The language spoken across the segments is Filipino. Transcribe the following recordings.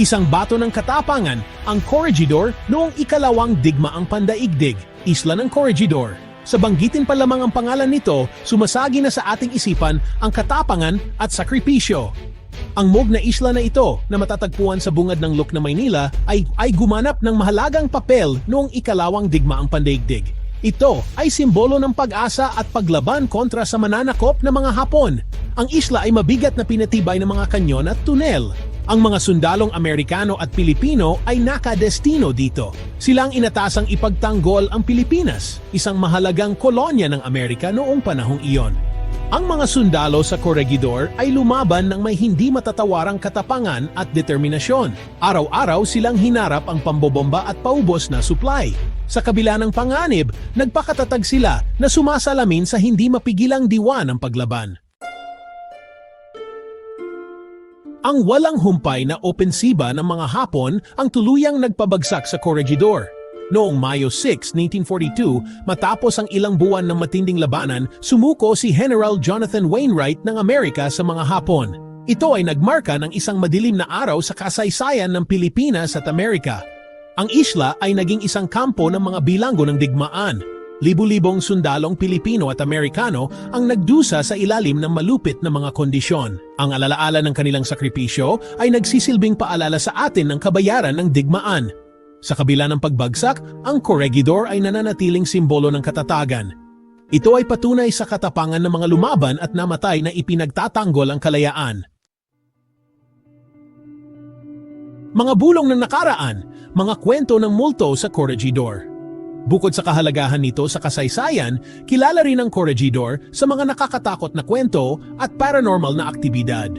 Isang bato ng katapangan ang Corregidor noong ikalawang digmaang pandaigdig, isla ng Corregidor. Sa banggitin pa lamang ang pangalan nito, sumasagi na sa ating isipan ang katapangan at sakripisyo. Ang mog na isla na ito na matatagpuan sa bungad ng Luk na Maynila ay, ay gumanap ng mahalagang papel noong ikalawang digmaang pandaigdig. Ito ay simbolo ng pag-asa at paglaban kontra sa mananakop na mga Hapon. Ang isla ay mabigat na pinatibay ng mga kanyon at tunel. Ang mga sundalong Amerikano at Pilipino ay nakadestino dito. Sila ang inatasang ipagtanggol ang Pilipinas, isang mahalagang kolonya ng Amerika noong panahong iyon. Ang mga sundalo sa Corregidor ay lumaban ng may hindi matatawarang katapangan at determinasyon. Araw-araw silang hinarap ang pambobomba at paubos na supply. Sa kabila ng panganib, nagpakatatag sila na sumasalamin sa hindi mapigilang diwa ng paglaban. Ang walang humpay na opensiba ng mga Hapon ang tuluyang nagpabagsak sa Corregidor. Noong Mayo 6, 1942, matapos ang ilang buwan ng matinding labanan, sumuko si General Jonathan Wainwright ng Amerika sa mga Hapon. Ito ay nagmarka ng isang madilim na araw sa kasaysayan ng Pilipinas at Amerika. Ang isla ay naging isang kampo ng mga bilanggo ng digmaan. Libu-libong sundalong Pilipino at Amerikano ang nagdusa sa ilalim ng malupit na mga kondisyon. Ang alalaala ng kanilang sakripisyo ay nagsisilbing paalala sa atin ng kabayaran ng digmaan. Sa kabila ng pagbagsak, ang Corregidor ay nananatiling simbolo ng katatagan. Ito ay patunay sa katapangan ng mga lumaban at namatay na ipinagtatanggol ang kalayaan. Mga bulong ng nakaraan, mga kwento ng multo sa Corregidor. Bukod sa kahalagahan nito sa kasaysayan, kilala rin ang Corregidor sa mga nakakatakot na kwento at paranormal na aktibidad.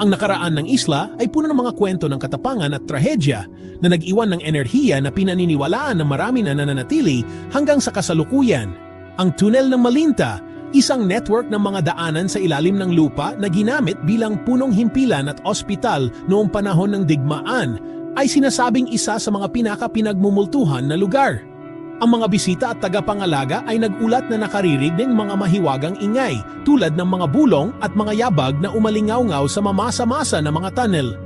Ang nakaraan ng isla ay puno ng mga kwento ng katapangan at trahedya na nag-iwan ng enerhiya na pinaniniwalaan ng marami na nananatili hanggang sa kasalukuyan. Ang tunnel ng Malinta, isang network ng mga daanan sa ilalim ng lupa na ginamit bilang punong himpilan at ospital noong panahon ng digmaan, ay sinasabing isa sa mga pinaka-pinagmumultuhan na lugar. Ang mga bisita at tagapangalaga ay nagulat na nakaririg ng mga mahiwagang ingay tulad ng mga bulong at mga yabag na umalingaw-ngaw sa mamasa-masa na mga tunnel.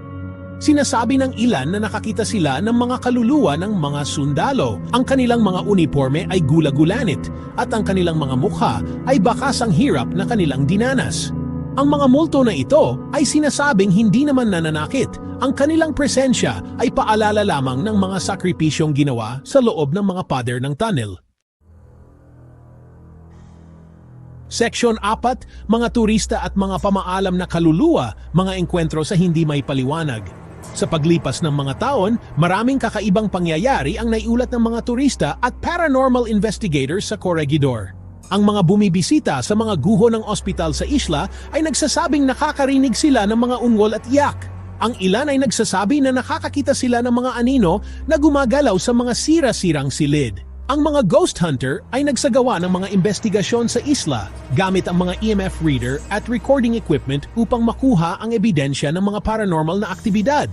Sinasabi ng ilan na nakakita sila ng mga kaluluwa ng mga sundalo. Ang kanilang mga uniforme ay gula-gulanit at ang kanilang mga mukha ay bakas ang hirap na kanilang dinanas. Ang mga multo na ito ay sinasabing hindi naman nananakit. Ang kanilang presensya ay paalala lamang ng mga sakripisyong ginawa sa loob ng mga pader ng tunnel. Section 4, mga turista at mga pamaalam na kaluluwa, mga engkwentro sa hindi may paliwanag. Sa paglipas ng mga taon, maraming kakaibang pangyayari ang naiulat ng mga turista at paranormal investigators sa Corregidor. Ang mga bumibisita sa mga guho ng ospital sa isla ay nagsasabing nakakarinig sila ng mga ungol at iyak. Ang ilan ay nagsasabi na nakakakita sila ng mga anino na gumagalaw sa mga sira-sirang silid. Ang mga ghost hunter ay nagsagawa ng mga investigasyon sa isla gamit ang mga EMF reader at recording equipment upang makuha ang ebidensya ng mga paranormal na aktibidad.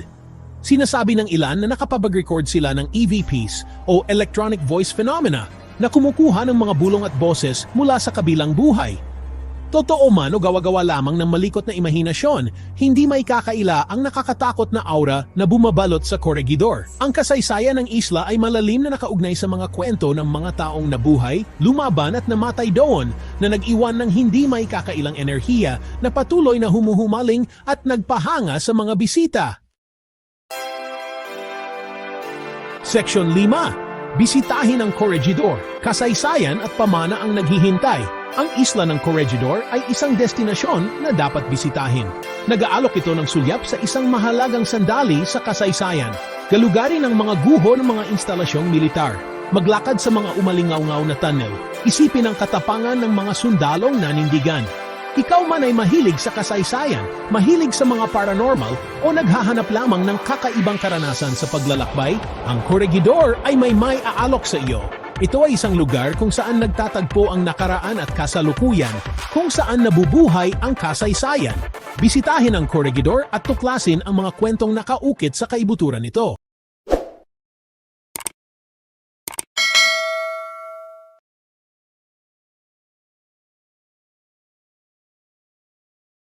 Sinasabi ng ilan na nakapapag-record sila ng EVPs o Electronic Voice Phenomena na kumukuha ng mga bulong at boses mula sa kabilang buhay. Totoo man o gawa-gawa lamang ng malikot na imahinasyon, hindi may kakaila ang nakakatakot na aura na bumabalot sa Corregidor. Ang kasaysayan ng isla ay malalim na nakaugnay sa mga kwento ng mga taong nabuhay, lumaban at namatay doon na nag-iwan ng hindi may kakailang enerhiya na patuloy na humuhumaling at nagpahanga sa mga bisita. Section 5. Bisitahin ang Corregidor. Kasaysayan at pamana ang naghihintay. Ang isla ng Corregidor ay isang destinasyon na dapat bisitahin. Nag-aalok ito ng sulyap sa isang mahalagang sandali sa kasaysayan. Galugarin ang mga guho ng mga instalasyong militar. Maglakad sa mga umalingaw-ngaw na tunnel. Isipin ang katapangan ng mga sundalong nanindigan. Ikaw man ay mahilig sa kasaysayan, mahilig sa mga paranormal, o naghahanap lamang ng kakaibang karanasan sa paglalakbay, ang Corregidor ay may may aalok sa iyo. Ito ay isang lugar kung saan nagtatagpo ang nakaraan at kasalukuyan, kung saan nabubuhay ang kasaysayan. Bisitahin ang Corregidor at tuklasin ang mga kwentong nakaukit sa kaibuturan nito.